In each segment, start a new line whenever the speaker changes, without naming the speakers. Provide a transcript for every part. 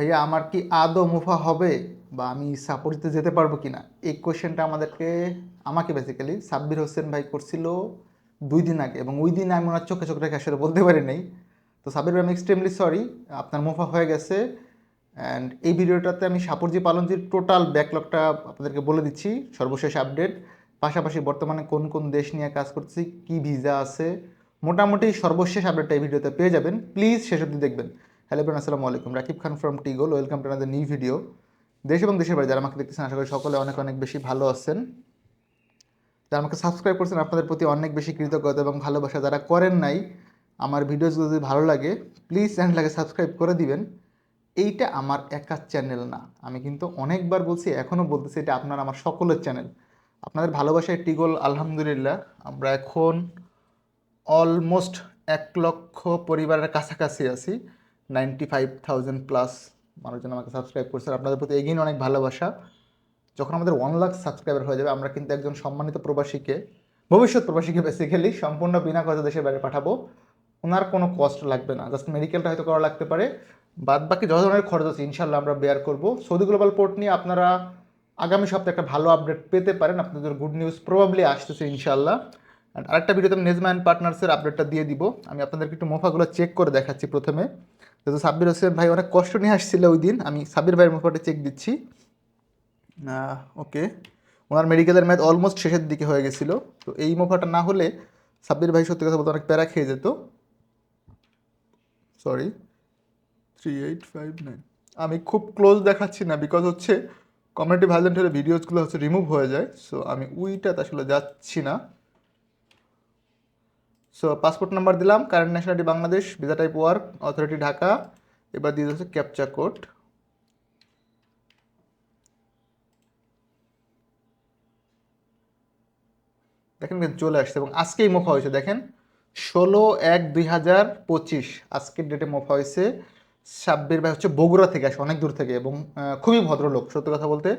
ভাইয়া, আমার কি আদৌ মুফা হবে বা আমি সাপোর্ট দিতে যেতে পারব কি না এই কোয়েশ্চেনটা আমাদেরকে, আমাকে বেসিক্যালি সাব্বির হোসেন ভাই করছিল দুই দিন আগে এবং ওই দিন আমি ওনার চোখে চোখে রেখে আসলে বলতে পারি নাই। তো সাব্বির ভাই, আমি এক্সট্রিমলি সরি আপনার মুফা হয়ে গেছে অ্যান্ড এই ভিডিওটাতে আমি সাপুরজি পালনজির টোটাল ব্যাকলগটা আপনাদেরকে বলে দিচ্ছি, সর্বশেষ আপডেট পাশাপাশি বর্তমানে কোন কোন দেশ নিয়ে কাজ করছি কি ভিসা আছে, মোটামুটি সর্বশেষ আপডেটটা এই ভিডিওতে পেয়ে যাবেন। প্লিজ সেসব দেখবেন। হ্যালো ব্রান আসসালামু আলাইকুম। Rakib Khan from টিগোল welcome to another new video দেশ এবং দেশের বাইরে যারা আমাকে দেখতেছেন, আশা করি সকলে অনেক অনেক বেশি ভালো আছেন। যারা আমাকে সাবস্ক্রাইব করছেন, আপনাদের প্রতি অনেক বেশি কৃতজ্ঞতা এবং ভালোবাসা যারা করেন নাই, আমার ভিডিওসগুলো যদি ভালো লাগে প্লিজ চ্যানেলটাকে সাবস্ক্রাইব করে দিবেন। এইটা আমার একার চ্যানেল না। আমি কিন্তু অনেকবার বলছি এখনও বলতেছি, এটা আপনার আমার সকলের চ্যানেল আপনাদের ভালোবাসায় টিগোল আলহামদুলিল্লাহ, আমরা এখন অলমোস্ট এক লক্ষ পরিবারের কাছাকাছি আছি। নাইনটি ফাইভ থাউজেন্ড প্লাস মানুষজন আমাকে সাবস্ক্রাইব করছে। আপনাদের প্রতি এগিয়ে অনেক ভালোবাসা। যখন আমাদের ওয়ান লাখ সাবস্ক্রাইবার হয়ে যাবে, আমরা কিন্তু একজন সম্মানিত প্রবাসীকে, ভবিষ্যৎ প্রবাসীকে বেসিক্যালি সম্পূর্ণ বিনা খরচে দেশের বাইরে পাঠাবো। ওনার কোনো কষ্ট লাগবে না। জাস্ট মেডিকেলটা হয়তো করা লাগতে পারে। বাদ বাকি যত ধরনের খরচ আছে ইনশাল্লাহ আমরা বেয়ার করব। সৌদি গ্লোবাল পোর্ট নিয়ে আপনারা আগামী সপ্তাহে একটা ভালো আপডেট পেতে পারেন। আপনাদের গুড নিউজ প্রবাবলি আসতেছে ইনশাল্লাহ অ্যান্ড আরেকটা ভিডিওতে আমি নেজমা অ্যান্ড পার্টনার্সের আপডেটটা দিয়ে দিব। আমি আপনাদেরকে একটু মোফাগুলো চেক করে দেখাচ্ছি প্রথমে। যেহেতু সাব্বির হোসেন ভাই অনেক কষ্ট নিয়ে আসছিল ওই দিন। আমি সাব্বির ভাইয়ের মোফাটা চেক দিচ্ছি। ওকে ওনার মেডিকেলের ম্যাথ অলমোস্ট শেষের দিকে হয়ে গেছিল। তো এই মোফাটা না হলে সাব্বির ভাই সত্যি কথা বলতে অনেক প্যারা খেয়ে যেত। Sorry three eight five nine আমি খুব ক্লোজ দেখাচ্ছি না বিকজ হচ্ছে কমিউনিটি ভাইলেন্ট হলে ভিডিওসগুলো হচ্ছে রিমুভ হয়ে যায়। সো আমি উইটাতে আসলে যাচ্ছি না। সো পাসপোর্ট নাম্বার দিলাম current nationality Bangladesh visa type work authority Dhaka এবার দিয়ে দিচ্ছে ক্যাপচা কোড দেখেন চলে আসছে এবং আজকেই মোফা হয়েছে, দেখেন, ষোলো এক দুই হাজার পঁচিশ, আজকের ডেটে মোফা হয়েছে সাব্বির ভাই হচ্ছে বগুড়া থেকে আসে, অনেক দূর থেকে এবং খুবই ভদ্রলোক, সত্যি কথা বলতে,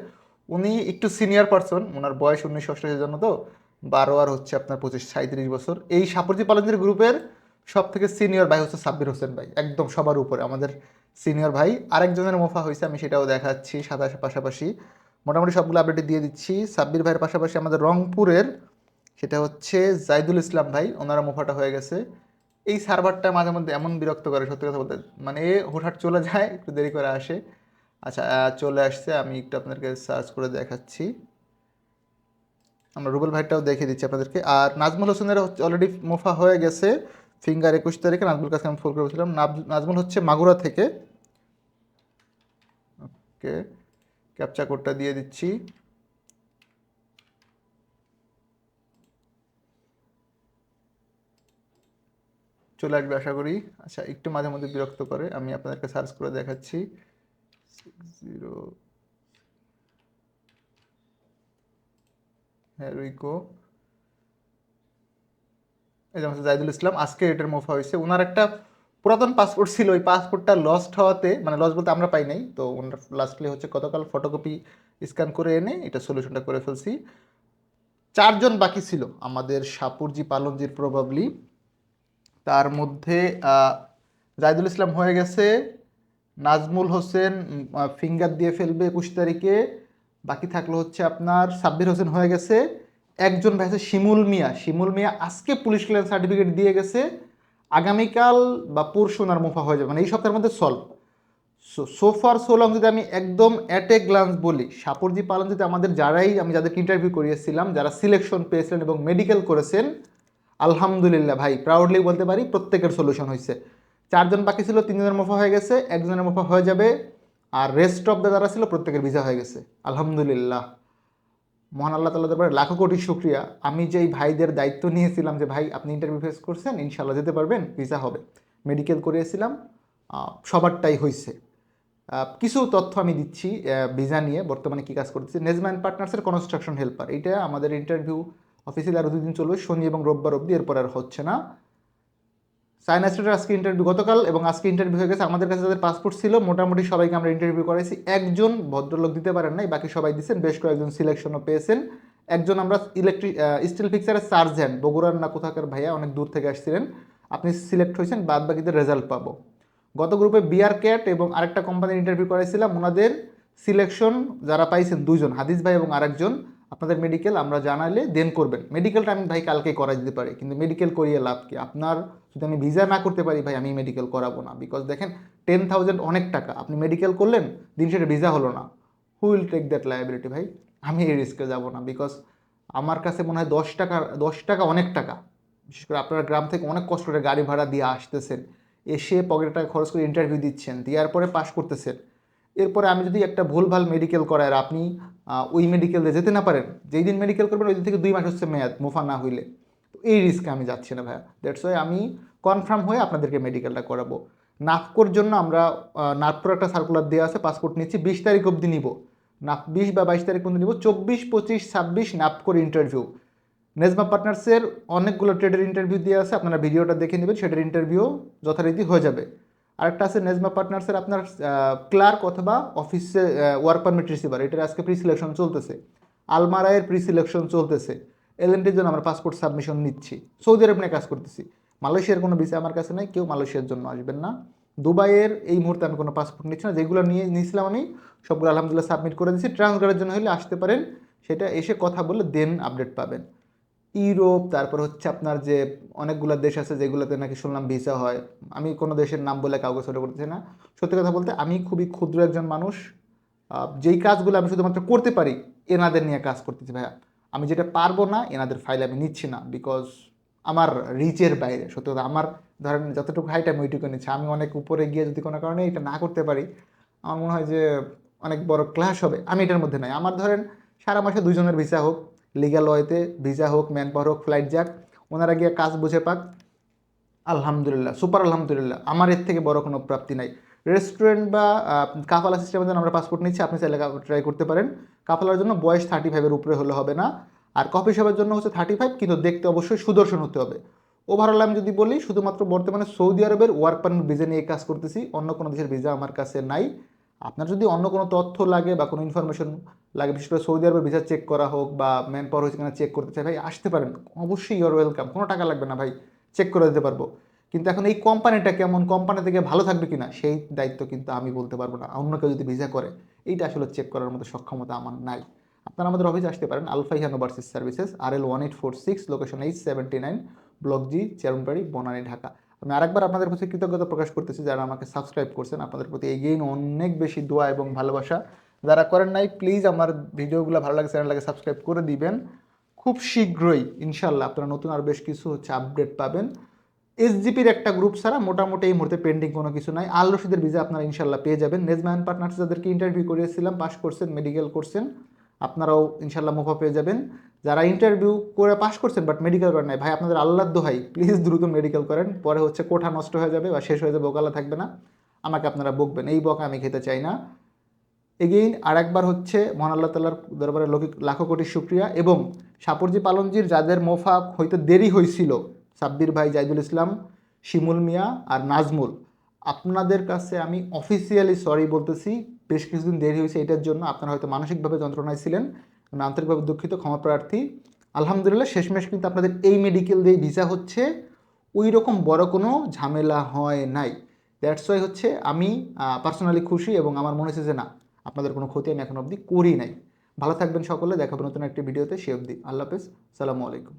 উনি একটু সিনিয়র পার্সন ওনার বয়স উনিশশো অষ্টাশি জন্য তো? বারো আর হচ্ছে আপনার পঁচিশ সাঁত্রিশ বছর। এই সাপরজি পালনজির গ্রুপের সব থেকে সিনিয়র ভাই হচ্ছে সাব্বির হোসেন ভাই। একদম সবার উপরে। আমাদের সিনিয়র ভাই আরেকজনের মোফা হয়েছে, আমি সেটাও দেখাচ্ছি সাদা পাশাপাশি। মোটামুটি সবগুলো আপডেট দিয়ে দিচ্ছি। সাব্বির ভাইয়ের পাশাপাশি আমাদের রংপুরের, সেটা হচ্ছে জাইদুল ইসলাম ভাই ওনারা মুফাটা হয়ে গেছে। এই সার্ভারটা মাঝে মধ্যে এমন বিরক্ত করে, সত্যি কথা বলতে। মানে এ হুটহাট চলে যায়, একটু দেরি করে আসে। আচ্ছা চলে আসছে, আমি একটু আপনাদেরকে সার্চ করে দেখাচ্ছি। আমরা রুবেল ভাইটাও দেখিয়ে দিচ্ছি আপনাদেরকে। আর নাজমুল হোসেনের অলরেডি মুফা হয়ে গেছে ফিঙ্গার একুশ তারিখে নাজমুল কাছে আমি ফোন করেছিলাম নাজমুল হচ্ছে মাগুরা থেকে। ওকে ক্যাপচা কোডটা দিয়ে দিচ্ছি। চলে আসবে আশা করি। আচ্ছা একটু মাঝে মধ্যে বিরক্ত করে, আমি আপনাদেরকে সার্চ করে দেখাচ্ছি। জিরো উইকো এই যেমন জাহিদুল ইসলাম আজকে এটার মুফা হয়েছে। ওনার একটা পুরাতন পাসপোর্ট ছিল। ওই পাসপোর্টটা লস্ট হওয়াতে মানে লস বলতে আমরা পাই নাই। তো ওনার লাস্টলি হচ্ছে গতকাল ফটোকপি স্ক্যান করে এনে এটা সলিউশনটা করে ফেলছি। চারজন বাকি ছিল, আমাদের সাপুরজি, পালনজির প্রবাবলি তার মধ্যে জাহিদুল ইসলাম হয়ে গেছে। নাজমুল হোসেন ফিঙ্গার দিয়ে ফেলবে একুশ তারিখে। বাকি থাকল হচ্ছে আপনার সাব্বির হোসেন হয়ে গেছে। একজন ভাই আছে শিমুল মিয়া। শিমুল মিয়া আজকে পুলিশ ক্লিয়ার সার্টিফিকেট দিয়ে গেছে। আগামীকাল বা পরশু ওনার মুফা হয়ে যাবে। মানে এই সপ্তাহের মধ্যে সলভ সো সোফার সোলং যদি আমি একদম অ্যাট এ গ্লান্স বলি সাপরজি পালন যদি আমাদের যারাই, আমি যাদেরকে ইন্টারভিউ করিয়েছিলাম, যারা সিলেকশন পেয়েছিলেন এবং মেডিকেল করেছেন, আলহামদুলিল্লাহ ভাই প্রাউডলি বলতে পারি প্রত্যেকের সলিউশন হয়েছে চারজন বাকি ছিল, তিনজনের মুফা হয়ে গেছে, একজনের মুফা হয়ে যাবে। আর রেস্ট অফ দ্য যারা ছিল প্রত্যেকের ভিসা হয়ে গেছে। আলহামদুলিল্লাহ। মহান আল্লাহ তাল্লাহ দরবারে লাখো কোটি শুক্রিয়া। আমি যেই ভাইদের দায়িত্ব নিয়েছিলাম যে, ভাই, আপনি ইন্টারভিউ ফেস করছেন ইনশাল্লাহ যেতে পারবেন ভিসা হবে। মেডিকেল করিয়েছিলাম। সবারটাই হয়েছে কিছু তথ্য আমি দিচ্ছি ভিসা নিয়ে, বর্তমানে কী কাজ করতেছি। নেজম্যান পার্টনার্সের কনস্ট্রাকশন হেল্পার এটা আমাদের ইন্টারভিউ অফিসিয়াল আরও দুদিন চলবে, শনি এবং রোববার অবধি, এরপর আর হচ্ছে না। চায়না স্টেটের আজকে ইন্টারভিউ গতকাল এবং আজকে ইন্টারভিউ হয়ে গেছে। আমাদের কাছে যাদের পাসপোর্ট ছিল, মোটামুটি সবাইকে আমরা ইন্টারভিউ করাইছি। একজন ভদ্রলোক দিতে পারেন নাই, বাকি সবাই দিচ্ছেন বেশ কয়েকজন সিলেকশনও পেয়েছেন। একজন আমরা ইলেকট্রিক স্টিল ফিক্সারের সার্জেন্ট বগুড়ার না কোথাকার ভাইয়া, অনেক দূর থেকে আসছিলেন। আপনি সিলেক্ট হয়েছেন বাদ বাকিদের রেজাল্ট পাবো। গত গ্রুপে বিআর ক্যাট এবং আরেকটা কোম্পানির ইন্টারভিউ করাইছিলাম। ওনাদের সিলেকশন যারা পাইছেন দুইজন, হাদিস ভাই এবং আরেকজন। আপনাদের মেডিকেল আমরা জানালে দেন করবেন। মেডিকেলটা আমি ভাই কালকে করাই দিতে পারি, কিন্তু মেডিকেল করিয়ে লাভ কি? আপনার যদি আমি ভিসা না করতে পারি ভাই, আমি মেডিকেল করাবো না। বিকজ দেখেন টেন থাউজেন্ড অনেক টাকা। আপনি মেডিকেল করলেন, দিন সেটা ভিসা হলো না। Who will take that liability ভাই? আমি এই রিস্কে যাব না। বিকজ আমার কাছে মনে হয় দশ টাকা দশ টাকা অনেক টাকা। বিশেষ করে আপনারা গ্রাম থেকে অনেক কষ্ট করে গাড়ি ভাড়া দিয়ে আসতেছেন। এসে পকেটে টাকা খরচ করে ইন্টারভিউ দিচ্ছেন, দেওয়ার পরে পাশ করতেছেন। এরপরে আমি যদি একটা ভুলভাল মেডিকেল করাই আপনি ওই মেডিকেল যেতে না পারেন, যেই দিন মেডিকেল করবেন, ওই দিন থেকে দুই মাস হচ্ছে মেয়াদ, মুফা না হইলে। তো এই রিস্কে আমি যাচ্ছি না ভাইয়া। দ্যাটস ওয়াই আমি কনফার্ম হয়ে আপনাদেরকে মেডিকেলটা করাবো। নাফকোর জন্য আমরা নাফকোর একটা সার্কুলার দেওয়া আছে পাসপোর্ট নিচ্ছি, বিশ তারিখ অবধি নিব। নাপ বিশ বা বাইশ তারিখ পর্যন্ত নিব, চব্বিশ, পঁচিশ, ছাব্বিশ নাপকোর ইন্টারভিউ নেজমা পার্টনার্সের অনেকগুলো ট্রেডের ইন্টারভিউ দেওয়া আছে, আপনারা ভিডিওটা দেখে নেবেন, সেটার ইন্টারভিউ যথারীতি হয়ে যাবে। আরেকটা আছে নেজমা পার্টনার্সের আপনার ক্লার্ক অথবা অফিসে ওয়ার্ক পারমিট রিসিভার এটার আজকে প্রি সিলেকশন চলতেছে আলমারায়ের প্রি সিলেকশন চলতেছে এলএনটির জন্য আমরা পাসপোর্ট সাবমিশন নিচ্ছি। সৌদি আরব নিয়ে কাজ করতেছি। মালয়েশিয়ার কোনো ভিসা আমার কাছে নাই, কেউ মালয়েশিয়ার জন্য আসবেন না। দুবাইয়ের এই মুহূর্তে আমি কোনো পাসপোর্ট নিচ্ছি না। যেগুলো নিয়ে নিয়েছিলাম আমি, সবগুলো আলহামদুলিল্লাহ সাবমিট করে দিচ্ছি ট্রান্সফারের জন্য হলে আসতে পারেন। সেটা এসে কথা বলে দেন আপডেট পাবেন। ইউরোপ, তারপর হচ্ছে আপনার যে অনেকগুলো দেশ আছে যেগুলোতে নাকি শুনলাম ভিসা হয়। আমি কোনো দেশের নাম বলে কাউকে ছোটো করতেছি না। সত্যি কথা বলতে আমি খুবই ক্ষুদ্র একজন মানুষ। যেই কাজগুলো আমি শুধুমাত্র করতে পারি, এনাদের নিয়ে কাজ করতেছি ভাইয়া। আমি যেটা পারব না, এনাদের ফাইল আমি নিচ্ছি না বিকজ আমার রিচের বাইরে। সত্যি কথা, আমার ধরেন যতটুকু হাইট আমি ওইটুকু নিচ্ছি। আমি অনেক উপরে গিয়ে যদি কোনো কারণে এটা না করতে পারি, আমার মনে হয় যে অনেক বড় ক্লাস হবে। আমি এটার মধ্যে নাই। আমার ধরেন সারা মাসে দুজনের ভিসা হোক লিগাল ওয়েতে ভিসা হোক ম্যান পাওয়ার হোক ফ্লাইট যাক, ওনারা গিয়ে কাজ বুঝে পাক। আলহামদুলিল্লাহ সুপার আলহামদুলিল্লাহ। আমার এর থেকে বড় কোনো প্রাপ্তি নাই। রেস্টুরেন্ট বা কাফালা সিস্টেমের জন্য আমরা পাসপোর্ট নিচ্ছি, আপনি চাইলে ট্রাই করতে পারেন। কাফালার জন্য বয়স থার্টি ফাইভের উপরে হলে হবে না। আর কফি শপের জন্য হচ্ছে থার্টি ফাইভ কিন্তু দেখতে অবশ্যই সুদর্শন হতে হবে। ওভারঅল আমি যদি বলি, শুধুমাত্র বর্তমানে সৌদি আরবের ওয়ার্ক পারমিট ভিসা নিয়ে কাজ করতেছি, অন্য কোনো দেশের ভিসা আমার কাছে নাই। আপনার যদি অন্য কোনো তথ্য লাগে বা কোনো ইনফরমেশন লাগে, বিশেষ করে সৌদি আরবের ভিসা চেক করা হোক বা ম্যান পাওয়ার হয়েছে কিনা চেক করতে চাই, ভাই, আসতে পারেন। অবশ্যই ইউর ওয়েলকাম কোনো টাকা লাগবে না, ভাই চেক করে দিতে পারব। কিন্তু এখন এই কোম্পানিটা কেমন কোম্পানি থেকে ভালো থাকবে কিনা, সেই দায়িত্ব কিন্তু আমি বলতে পারব না। অন্য কেউ যদি ভিসা করে, এইটা আসলে চেক করার মতো সক্ষমতা আমার নাই। আপনারা আমাদের অফিসে আসতে পারেন Alfaihan overseas services R L one eight four six location H seventy nine block G চেরুনবাড়ি Banani Dhaka আমি আরেকবার আপনাদের প্রতি কৃতজ্ঞতা প্রকাশ করতেছি যারা আমাকে সাবস্ক্রাইব করছেন। আপনাদের প্রতি এগেইন অনেক বেশি দোয়া এবং ভালোবাসা। যারা করেন নাই প্লিজ আমার ভিডিওগুলো ভালো লাগে চ্যানেলটাকে সাবস্ক্রাইব করে দিবেন। খুব শীঘ্রই ইনশাল্লাহ আপনারা নতুন আর বেশ কিছু হচ্ছে আপডেট পাবেন। এসজিপির একটা গ্রুপ ছাড়া মোটামুটি এই মুহূর্তে পেন্ডিং কোনো কিছু নাই। আল রশিদের ভিসা আপনারা ইনশাল্লাহ পেয়ে যাবেন। নেজম্যান পার্টনার্স যাদেরকে ইন্টারভিউ করিয়েছিলাম পাস করছেন মেডিকেল করছেন। আপনারাও ইনশাল্লাহ মুফা পেয়ে যাবেন। যারা ইন্টারভিউ করে পাশ করছেন বাট মেডিকেল করেন নাই, ভাই আপনাদের আল্লাহ দোহাই প্লিজ দ্রুত মেডিকেল করেন। পরে হচ্ছে কোঠা নষ্ট হয়ে যাবে বা শেষ হয়ে যাবে বোকালা থাকবে না। আমাকে আপনারা বকবেন, এই বকা আমি খেতে চাই না। এগেইন আর একবার হচ্ছে মহান আল্লাহ তাল্লার দরবারে লৌকিক লাখো কোটি শুক্রিয়া এবং সাপরজি পালনজির যাদের মোফা হইতে দেরি হয়েছিল সাব্বির ভাই জাইদুল ইসলাম, শিমুল মিয়া আর নাজমুল, আপনাদের কাছে আমি অফিসিয়ালি সরি বলতেছি বেশ কিছুদিন দেরি হয়েছে এটার জন্য। আপনারা হয়তো মানসিকভাবে যন্ত্রণায় ছিলেন আমি আন্তরিকভাবে দুঃখিত, ক্ষমা প্রার্থী। আলহামদুলিল্লাহ, শেষমেশ কিন্তু আপনাদের এই মেডিকেল দিয়ে ভিসা হচ্ছে। ওই রকম বড় কোনো ঝামেলা হয় নাই। দ্যাটস ওয়াই হচ্ছে আমি পার্সোনালি খুশি এবং আমার মনে হচ্ছে যে না, আপনাদের কোনো ক্ষতি আমি এখন অবধি করি নাই। ভালো থাকবেন সকলে, দেখাবো নতুন একটি ভিডিওতে সে অবধি। আল্লাহ হাফেজ। সালামু আলাইকুম।